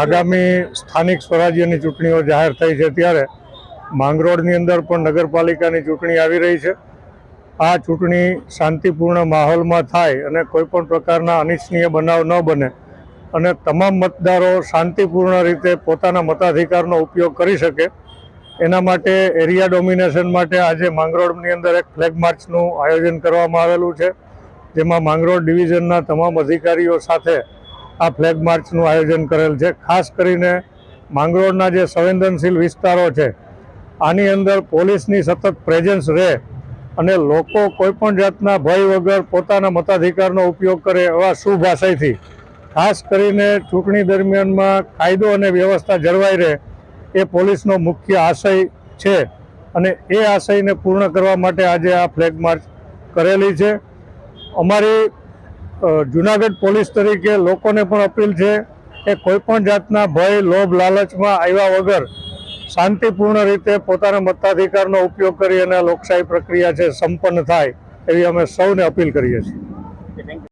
આગામી સ્થાનિક સ્વરાજ્યની ચૂંટણીઓ જાહેર થઈ છે ત્યારે માંગરોળની અંદર પણ નગરપાલિકાની ચૂંટણી આવી રહી છે. આ ચૂંટણી શાંતિપૂર્ણ માહોલમાં થાય અને કોઈપણ પ્રકારના અનિચ્છનીય બનાવ ન બને અને તમામ મતદારો શાંતિપૂર્ણ રીતે પોતાના મતાધિકારનો ઉપયોગ કરી શકે. એના માટે એરિયા ડોમિનેશન માટે આજે માંગરોળની અંદર એક ફ્લેગ માર્ચનું આયોજન કરવામાં આવેલું છે, જેમાં માંગરોળ ડિવિઝનના તમામ અધિકારીઓ સાથે આ ફ્લેગ માર્ચનું આયોજન કરેલ છે. ખાસ કરીને માંગરોળના જે સંવેદનશીલ વિસ્તારો છે, આની અંદર પોલીસની સતત પ્રેઝન્સ રહે અને લોકો કોઈપણ જાતના ભય વગર પોતાના મતાધિકારનો ઉપયોગ કરે એવા આશયથી, ખાસ કરીને ચૂંટણી દરમિયાનમાં કાયદો અને વ્યવસ્થા જળવાઈ રહે, એ પોલીસનો મુખ્ય આશય છે અને એ આશયને પૂર્ણ કરવા માટે આજે આ ફ્લેગ માર્ચ કરેલી છે. અમારી જુનાગઢ પોલીસ તરીકે લોકોને પણ અપીલ છે કે કોઈપણ જાતના ભય, લોભ, લાલચમાં આવ્યા વગર શાંતિપૂર્ણ રીતે પોતાના મતાધિકારનો ઉપયોગ કરી અને લોકશાહી પ્રક્રિયા છે, સંપન્ન થાય, એવી અમે સૌને અપીલ કરીએ છીએ.